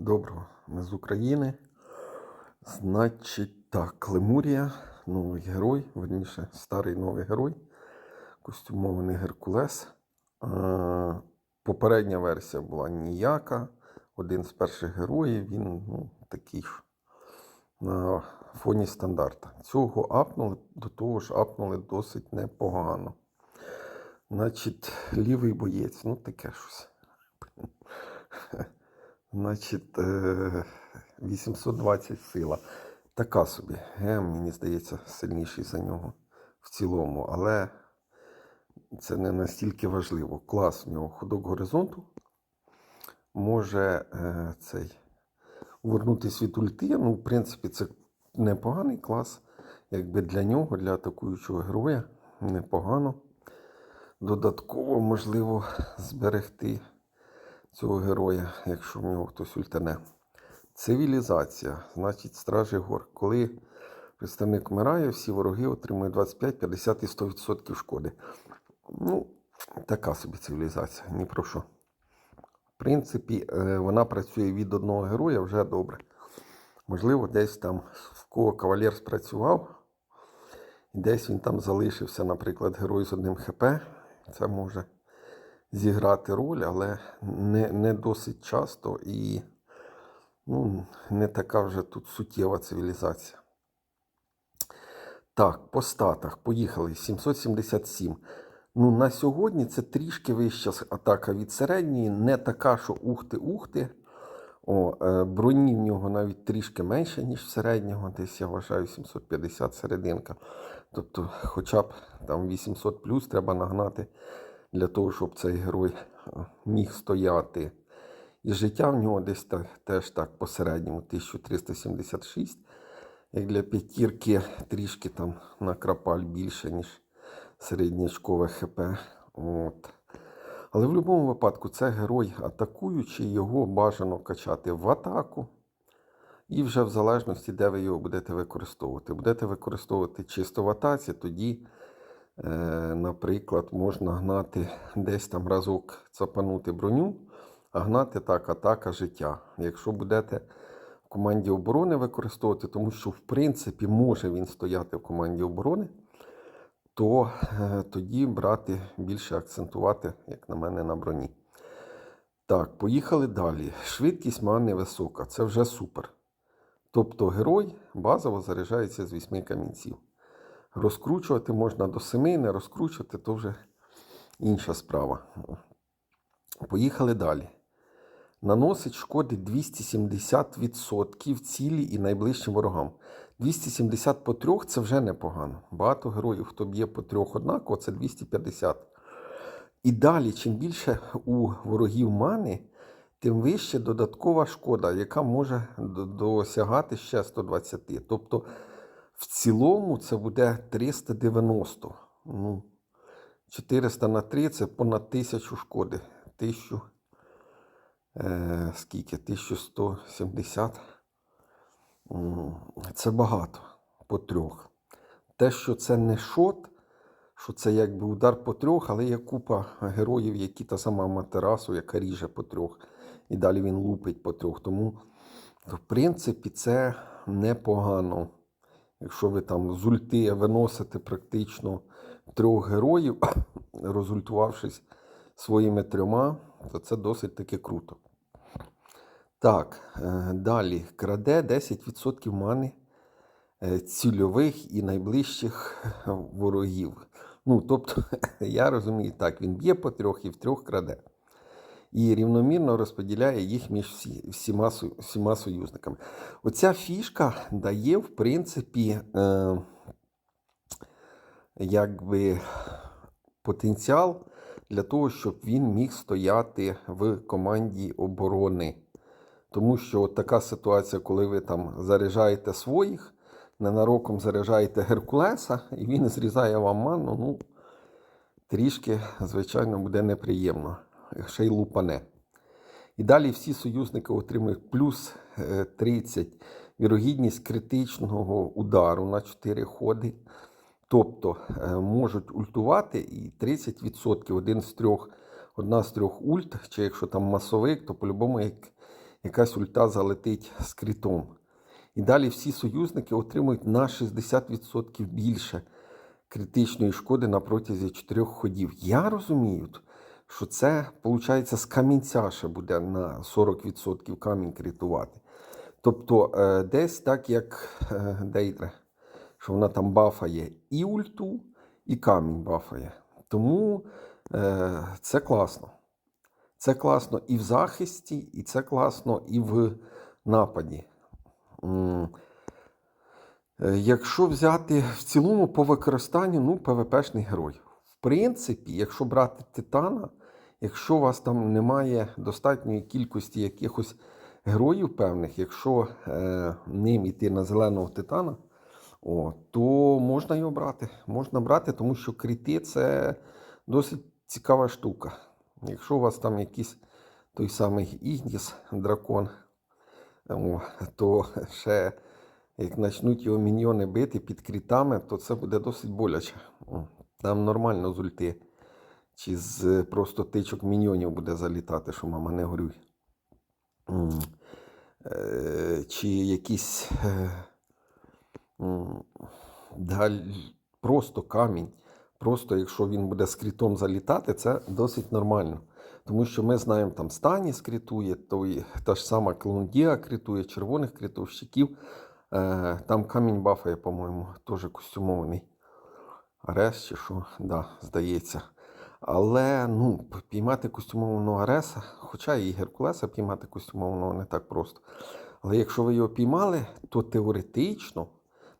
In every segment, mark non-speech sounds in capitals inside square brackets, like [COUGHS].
Доброго, ми з України. Значить, так, Лемурія, новий герой, верніше, старий новий герой, костюмований Геркулес. Попередня версія була ніяка. Один з перших героїв, він ну, такий ж на фоні стандарта. Цього апнули, до того ж апнули досить непогано. Значить, лівий боєць, ну таке щось. Значить, е, 820 сила. Така собі. Гем, мені здається, сильніший за нього в цілому. Але це не настільки важливо. Клас в нього ходок горизонту. Може е, цей увернутися від ульти. Ну, в принципі, це непоганий клас. Якби для нього, для атакуючого героя, непогано. Додатково можливо зберегти цього героя, якщо в нього хтось ультане. Цивілізація, значить, стражі гор. Коли представник вмирає, всі вороги отримують 25, 50 і 100% шкоди. Ну, така собі цивілізація, ні про що. В принципі, е, вона працює від одного героя вже добре. Можливо, десь там в кого кавалер спрацював, і десь він там залишився, наприклад, герой з одним ХП. Це може зіграти роль, але не, не досить часто і ну, не така вже тут суттєва цивілізація. Так, по статах. Поїхали. 777. Ну, на сьогодні це трішки вища атака від середньої, не така, що ухти-ухти. О, е, броні в нього навіть трішки менше, ніж середнього. Десь я вважаю 750 серединка. Тобто, хоча б там 800 плюс треба нагнати для того, щоб цей герой е, міг стояти. І життя в нього десь так, теж так по середньому 1376. Як для п'ятірки трішки там на крапаль більше, ніж середнячкове ХП. От. Але в будь-якому випадку це герой атакуючий, його бажано качати в атаку. І вже в залежності, де ви його будете використовувати. Будете використовувати чисто в атаці, тоді, наприклад, можна гнати десь там разок цапанути броню, а гнати так, атака життя. Якщо будете в команді оборони використовувати, тому що, в принципі, може він стояти в команді оборони, то е, тоді брати більше акцентувати, як на мене, на броні. Так, поїхали далі. Швидкість мани висока, це вже супер. Тобто герой базово заряджається з 8 камінців. Розкручувати можна до 7, не розкручувати то вже інша справа. Поїхали далі. Наносить шкоди 270% цілі і найближчим ворогам. 270 по трьох це вже непогано. Багато героїв, хто б'є по трьох однаково, це 250. І далі, чим більше у ворогів мани, тим вище додаткова шкода, яка може досягати ще 120. Тобто, в цілому це буде 390. Ну, 400 на 3 це понад 1000 шкоди. 1000, е, скільки? 1170. Це багато по трьох. Те, що це не шот, що це якби удар по трьох, але є купа героїв, які та сама Матерасу, яка ріже по трьох, і далі він лупить по трьох. Тому, в принципі, це непогано. Якщо ви там з ульти виносите практично трьох героїв, [COUGHS] розультувавшись своїми трьома, то це досить таки круто. Так, е, далі краде 10% мани е, цільових і найближчих [LAUGHS] ворогів. Ну, тобто, [LAUGHS] я розумію так, він б'є по трьох і в трьох краде. І рівномірно розподіляє їх між всі, всіма, всіма союзниками. Оця фішка дає, в принципі, е, якби потенціал для того, щоб він міг стояти в команді оборони. Тому що от така ситуація, коли ви там заряджаєте своїх, ненароком заряджаєте Геркулеса, і він зрізає вам ману, ну, трішки, звичайно, буде неприємно, ще й лупане. І далі всі союзники отримують плюс е, 30 вірогідність критичного удару на 4 ходи. Тобто е, можуть ультувати і 30% один з трьох, одна з трьох ульт, чи якщо там масовик, то по-любому як якась ульта залетить з критом. І далі всі союзники отримують на 60% більше критичної шкоди на протязі 4 ходів. Я розумію, що це, виходить, з камінця ще буде на 40% камінь критувати. Тобто е, десь так, як е, Дейдре, що вона там бафає і ульту, і камінь бафає. Тому е, це класно. Це класно і в захисті, і це класно і в нападі. Якщо взяти в цілому по використанню, ну, ПВПшний герой. В принципі, якщо брати Титана, якщо у вас там немає достатньої кількості якихось героїв певних, якщо е, ним іти на зеленого Титана, о, то можна його брати. Можна брати, тому що кріти це досить цікава штука. Якщо у вас там якийсь той самий Ігніс, дракон, о, то ще як почнуть його міньйони бити під крітами, то це буде досить боляче. Там нормально з ульти. Чи з просто тичок міньйонів буде залітати, що мама не горюй. Е, Чи якісь е, просто камінь. Просто якщо він буде з крітом залітати, це досить нормально. Тому що ми знаємо, там Станіс критує, то та ж сама Клондія критує, червоних критовщиків. Е, там камінь бафає, по-моєму, теж костюмований. Арес чи що, да, здається. Але ну, піймати костюмованого Ареса, хоча і Геркулеса піймати костюмованого не так просто. Але якщо ви його піймали, то теоретично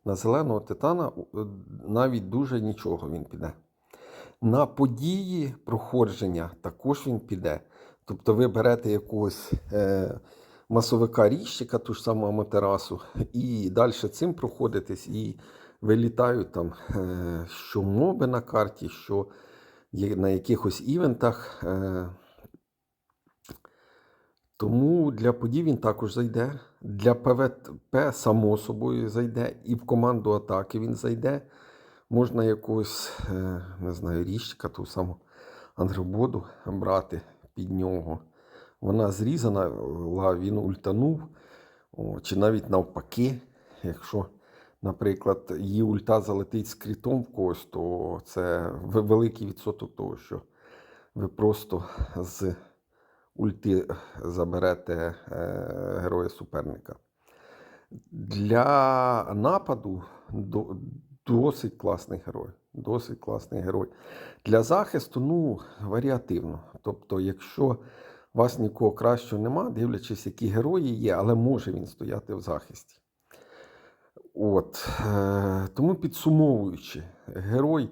на зеленого титана е, навіть дуже нічого він піде. На події проходження також він піде. Тобто ви берете якогось е, масовика ріщика, ту ж саму Аматерасу, і далі цим проходитесь, і вилітають там е, що моби на карті, що на якихось івентах. Е, тому для подій він також зайде. Для ПВП, само собою, зайде, і в команду атаки він зайде. Можна якогось, е, не знаю, ріщика, ту саму Андрободу брати під нього. Вона зрізана, він ультанув, чи навіть навпаки, якщо, наприклад, її ульта залетить з крітом в когось, то це великий відсоток того, що ви просто з ульти заберете е, героя суперника. Для нападу досить класний герой. Досить класний герой. Для захисту, ну, варіативно. Тобто, якщо у вас нікого кращого нема, дивлячись, які герої є, але може він стояти в захисті. От, е, тому підсумовуючи, герой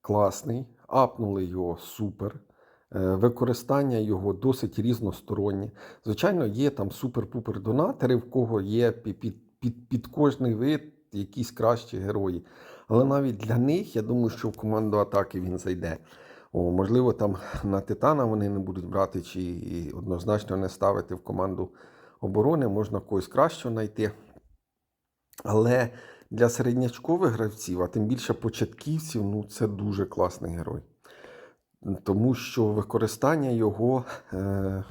класний, апнули його супер. Е, Використання його досить різностороннє. Звичайно, є там супер-пупер донатори, в кого є під, під, під, під кожний вид якісь кращі герої. Але навіть для них, я думаю, що в команду атаки він зайде. О, можливо, там на Титана вони не будуть брати, чи однозначно не ставити в команду оборони, можна когось кращого знайти. Але для середнячкових гравців, а тим більше початківців, ну це дуже класний герой. Тому що використання його е,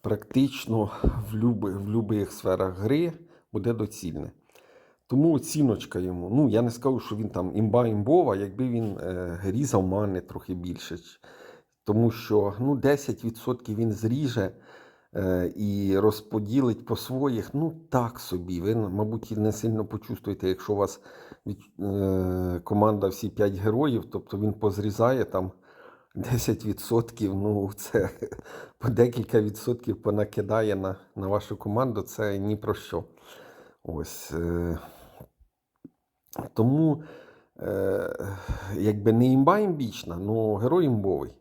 практично в, люби, в будь-яких сферах гри буде доцільне. Тому оціночка йому. Ну, я не скажу, що він там імба імбова, якби він е, різав мани трохи більше. Тому що ну, 10% він зріже і розподілить по своїх, ну так собі. Ви, мабуть, не сильно почувствуєте, якщо у вас від, е, команда всі 5 героїв, тобто він позрізає там 10%, ну це [LAUGHS] по декілька відсотків понакидає на, на вашу команду, це ні про що. Ось. Е, тому, е, якби не імба імбічна, але герой імбовий.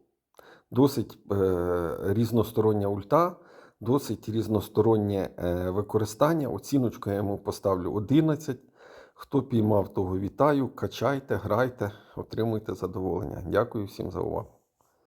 Досить е, різностороння ульта, досить різностороннє е, використання. Оціночку я йому поставлю 11. Хто піймав, того вітаю. Качайте, грайте, отримуйте задоволення. Дякую всім за увагу.